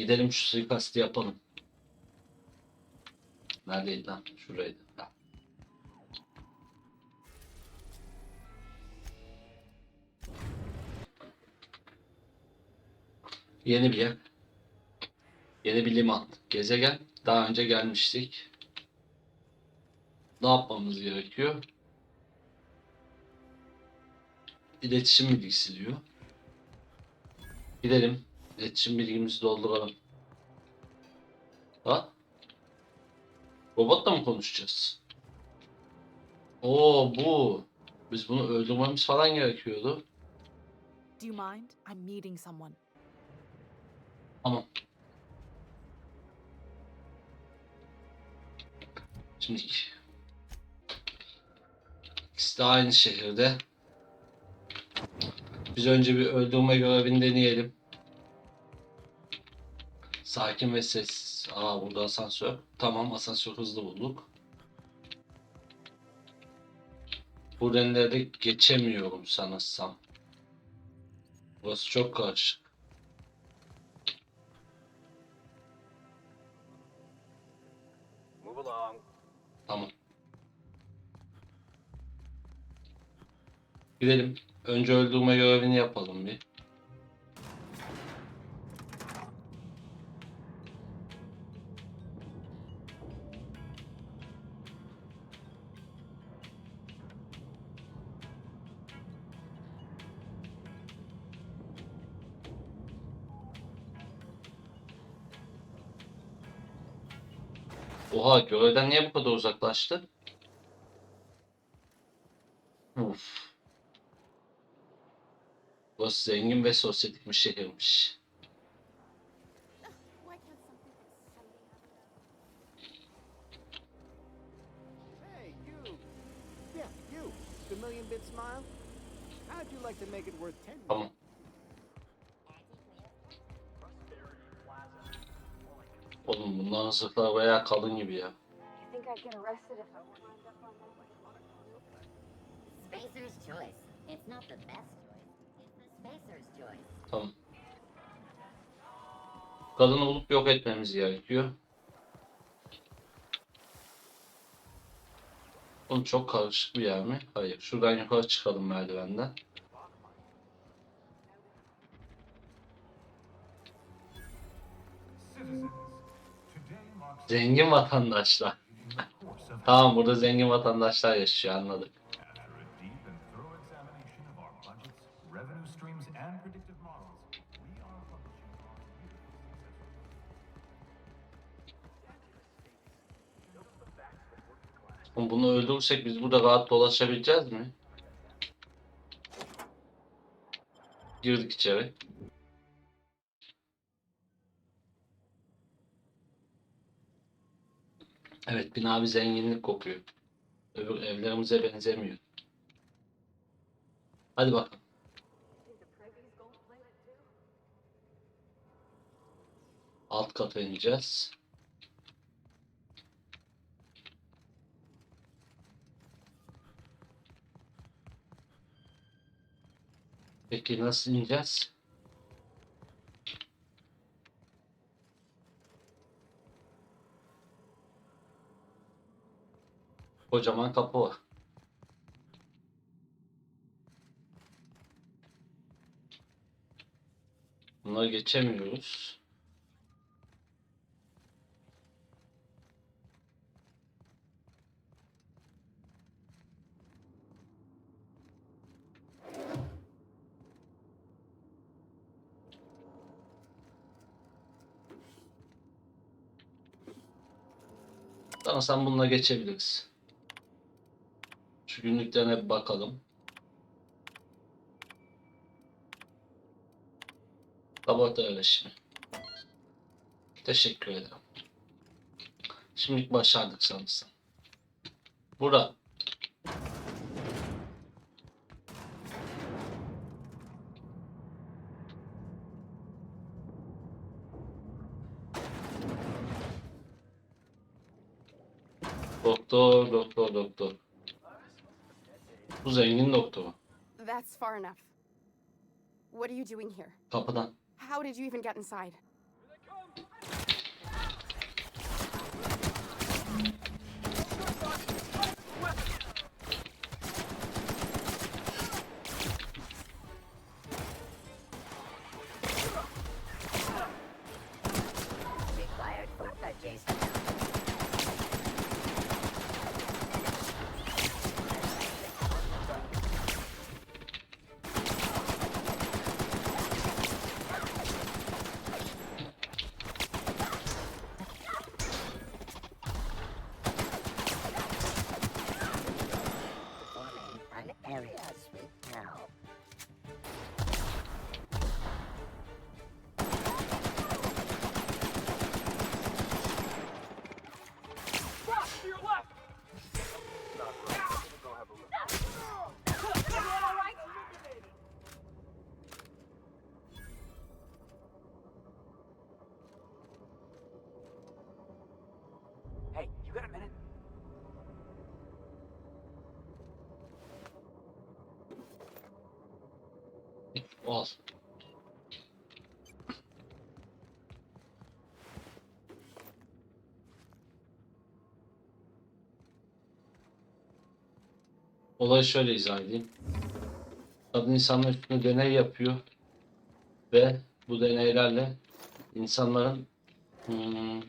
Gidelim şu suikastı yapalım. Neredeydi lan? Şuraydı. Ha. Yeni bir yer. Yeni bir liman. Gezegen. Daha önce gelmiştik. Ne yapmamız gerekiyor? İletişim bilgisi diyor. Gidelim. İletişim bilgimizi dolduralım. Ha? Robotla mı konuşacağız? Oo bu. Biz bunu öldürmemiz falan gerekiyordu. Do you mind? I'm meeting someone. Tamam. Şimdi ikisi de aynı şehirde. Biz önce bir öldürme görevini deneyelim. Sakin ve sessiz. Aa burada asansör. Tamam asansör hızlı bulduk. Buradan da geçemiyorum sanırsam. Burası çok karışık. Tamam. Gidelim. Önce öldürme görevini yapalım bir. Oha görevden niye bu kadar uzaklaştı? Uf. Burası zengin ve sosyetik bir şehirmiş. Why Oğlum bunların zırhları bayağı kalın gibi ya. Tamam. Kadını bulup yok etmemiz gerekiyor. Oğlum çok karışık bir yer mi? Hayır. Şuradan yukarı çıkalım merdivenden. Zengin vatandaşlar. Tamam burada zengin vatandaşlar yaşıyor anladık. Bunu öldürürsek biz burada rahat dolaşabileceğiz mi? Girdik içeri. Evet bina bir zenginlik kokuyor. Öbür evlerimize benzemiyor. Hadi bakalım. Alt kata ineceğiz. Peki nasıl ineceğiz? Kocaman kapı var. Bunları geçemiyoruz. Tamam sen bununla geçebiliriz. Şu günlüklerine bir bakalım. Kabartı öğreşimi. Teşekkür ederim. Şimdi başardık sanırsam. Bura. Doktor, doktor, doktor. Bu zengin doktoru. That's far enough. What are you doing here? Kapıdan. How did you even get inside? Al. Olayı şöyle izah edeyim. Kadın insanlar üstünde deney yapıyor ve bu deneylerle insanların hmm,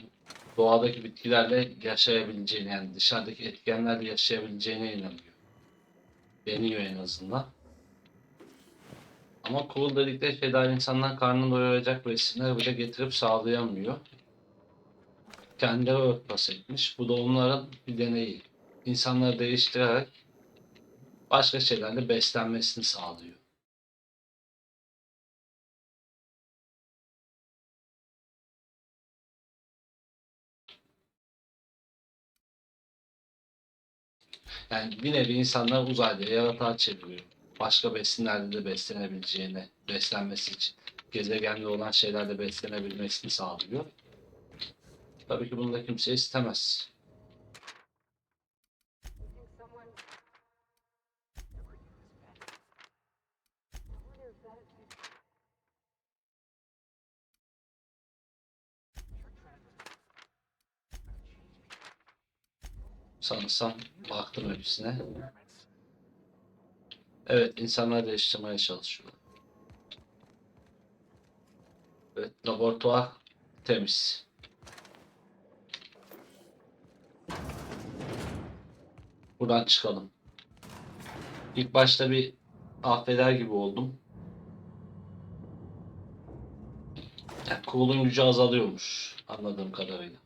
doğadaki bitkilerle yaşayabileceğini yani dışarıdaki etkenlerle yaşayabileceğine inanıyor. Deniyor en azından. Ama cool dedikleri şeyler insanlar karnını doyuracak besinleri bile getirip sağlayamıyor. Kendileri örtbas etmiş. Bu da onların bir deneyi. İnsanları değiştirerek başka şeylerle beslenmesini sağlıyor. Yani bir nevi insanlar uzayda yaratığa çeviriyor. Başka besinlerle de beslenebileceğini, beslenmesi için gezegende olan şeylerle beslenebilmesini sağlıyor. Tabii ki bunu da kimse istemez. Sanırsam baktım hepsine. Evet, insanlar değiştirmeye çalışıyor. Evet, laboratuvar temiz. Buradan çıkalım. İlk başta bir affeder gibi oldum. Yani kolun gücü azalıyormuş anladığım kadarıyla.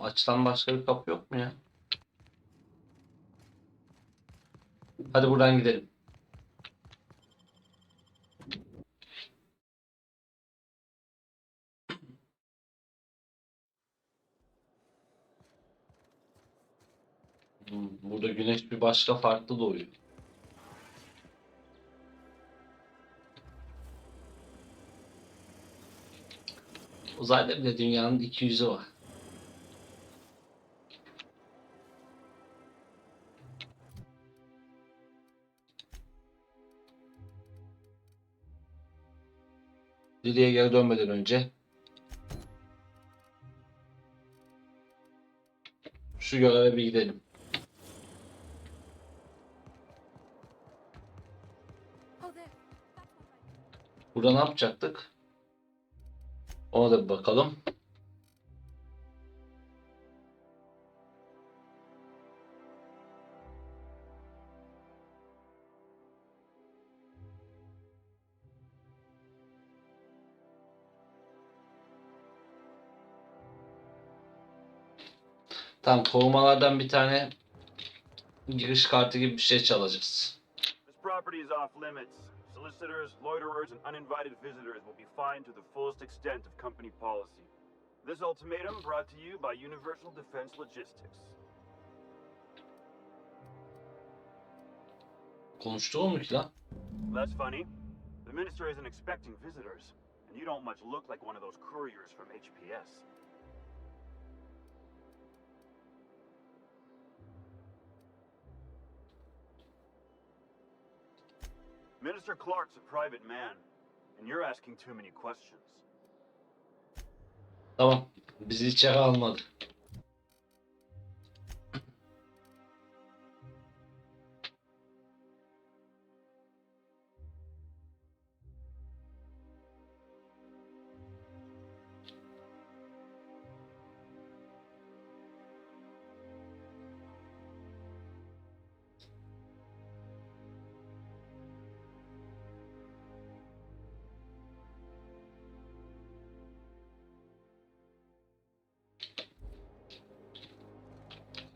Açılan başka bir kapı yok mu ya? Hadi buradan gidelim. Hmm, Burada güneş bir başka farklı doğuyor. Uzayda bile dünyanın iki yüzü var. Lily'e geri dönmeden önce şu göreve bir gidelim. Burada ne yapacaktık? Ona da bir bakalım. Tamam korumalardan bir tane giriş kartı gibi bir şey çalacağız. This property is off limits. Solicitors, loiterers, and uninvited visitors will be fined to the fullest extent of company policy. This ultimatum brought to you by Universal Defense Logistics. Konuştu mu ki lan? That's funny. The minister isn't expecting visitors, and you don't much look like one of those couriers from HPS. Minister Clark's a private man. and you're asking too many questions. Tamam. Bizi içeri almadı.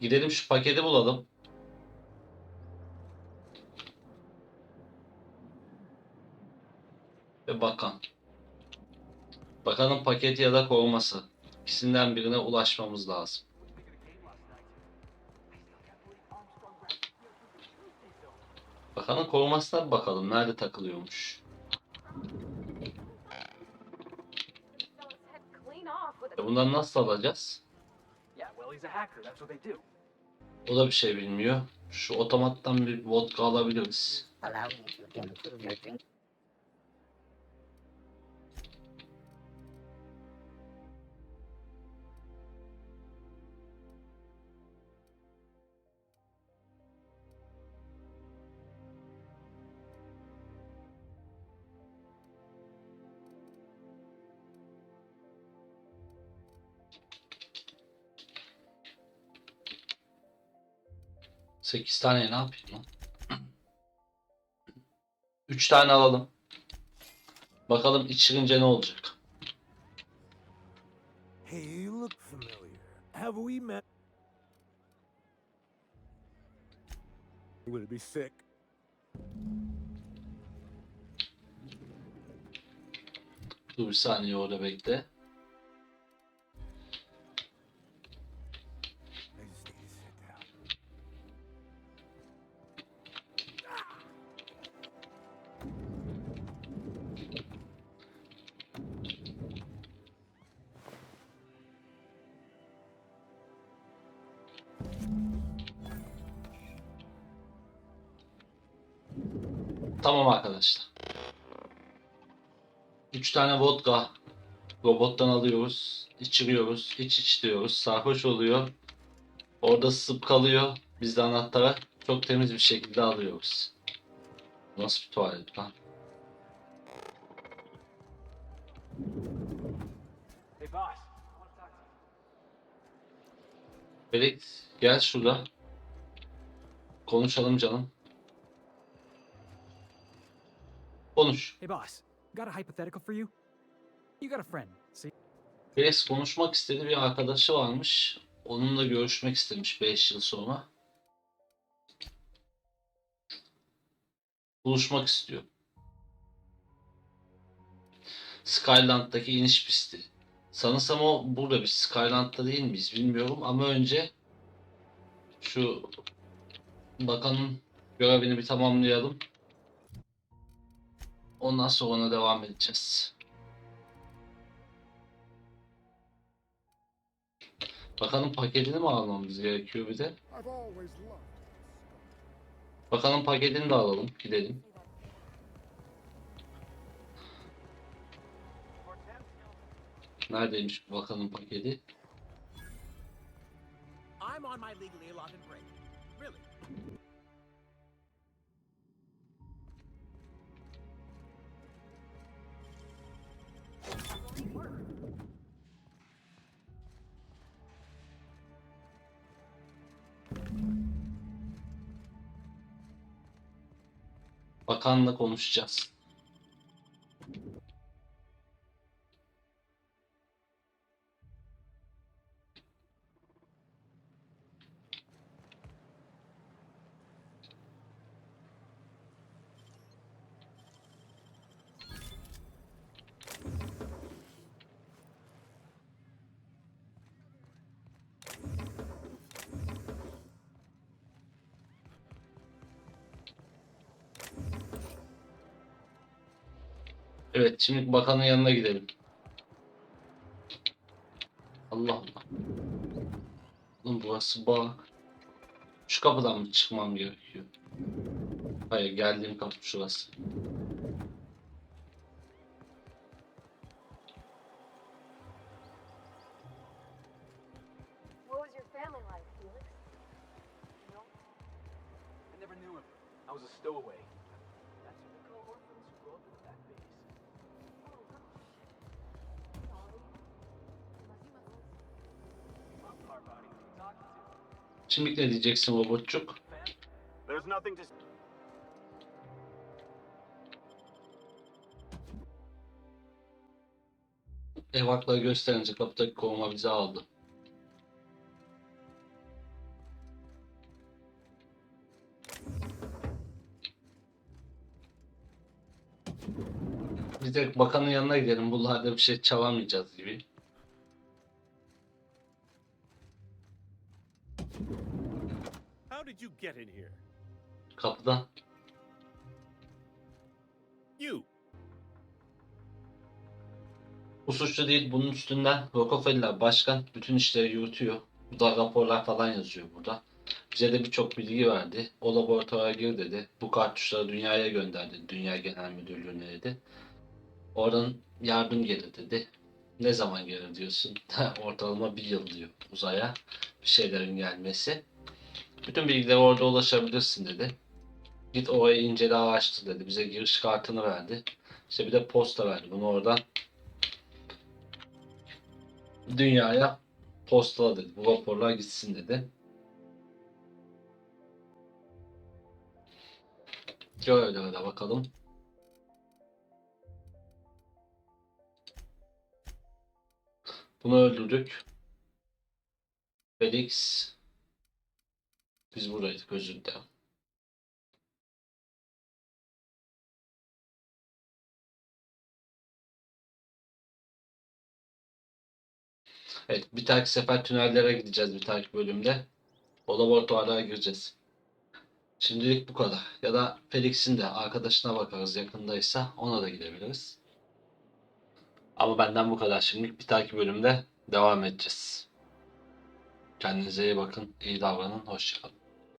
Gidelim şu paketi bulalım. Ve bakan. Bakanın paketi ya da koruması. İkisinden birine ulaşmamız lazım. Bakanın korumasına bir bakalım. Nerede takılıyormuş? E bundan nasıl alacağız? Yeah, well, he's a hacker. That's what they do. O da bir şey bilmiyor. Şu otomattan bir vodka alabiliriz. Sekiz tane ne yapayım lan? Üç tane alalım. Bakalım içirince ne olacak? Hey, you look familiar. Have we met? Would it be sick? Dur bir saniye orada bekle. Arkadaşlar. Üç tane vodka robottan alıyoruz. içiriyoruz. iç iç diyoruz. Sarhoş oluyor. Orada sızıp kalıyor. Biz de anahtara çok temiz bir şekilde alıyoruz. Nasıl bir tuvalet lan? Felix gel şurada. Konuşalım canım. Konuş. Hey, boss. Got a hypothetical for you? You got a friend, see? Felix konuşmak istediği bir arkadaşı varmış. Onunla görüşmek istemiş 5 yıl sonra. Buluşmak istiyor. Skyland'daki iniş pisti. Sanırsam o burada bir Skyland'da değil miyiz bilmiyorum ama önce şu bakanın görevini bir tamamlayalım. Ondan sonra devam edeceğiz. Bakanın paketini mi almamız gerekiyor bir de? Bakanın paketini de alalım. Gidelim. Neredeymiş bu bakanın paketi? I'm on my legally allotted break. Bakanla konuşacağız. Evet, şimdi bakanın yanına gidelim. Allah Allah. Oğlum burası bağ. Şu kapıdan mı çıkmam gerekiyor? Hayır, geldiğim kapı şurası. Şimdi ne diyeceksin robotçuk? Evakları gösterince kapıdaki koruma bizi aldı. Biz de bakanın yanına gidelim. Buralarda bir şey çalamayacağız gibi. Did you get in here? Kapıdan. You. Bu suçlu değil. Bunun üstünden Rockefeller başkan bütün işleri yürütüyor. Bu da raporlar falan yazıyor burada. Bize de birçok bilgi verdi. O laboratuvara gir dedi. Bu kartuşları dünyaya gönderdi. Dünya Genel Müdürlüğü'ne dedi. Oradan yardım gelir dedi. Ne zaman gelir diyorsun? Ortalama bir yıl diyor uzaya bir şeylerin gelmesi. Bütün bilgilere orada ulaşabilirsin dedi. Git orayı incele araştır dedi. Bize giriş kartını verdi. İşte bir de posta verdi. Bunu oradan dünyaya postala dedi. Bu raporlar gitsin dedi. Şöyle öyle bakalım. Bunu öldürdük. Felix. Biz buradaydık özür dilerim. Evet, bir dahaki sefer tünellere gideceğiz bir dahaki bölümde. O laboratuvarlara gireceğiz. Şimdilik bu kadar. Ya da Felix'in de arkadaşına bakarız yakındaysa ona da gidebiliriz. Ama benden bu kadar. Şimdilik bir dahaki bölümde devam edeceğiz. Kendinize iyi bakın, iyi davranın, hoşçakalın.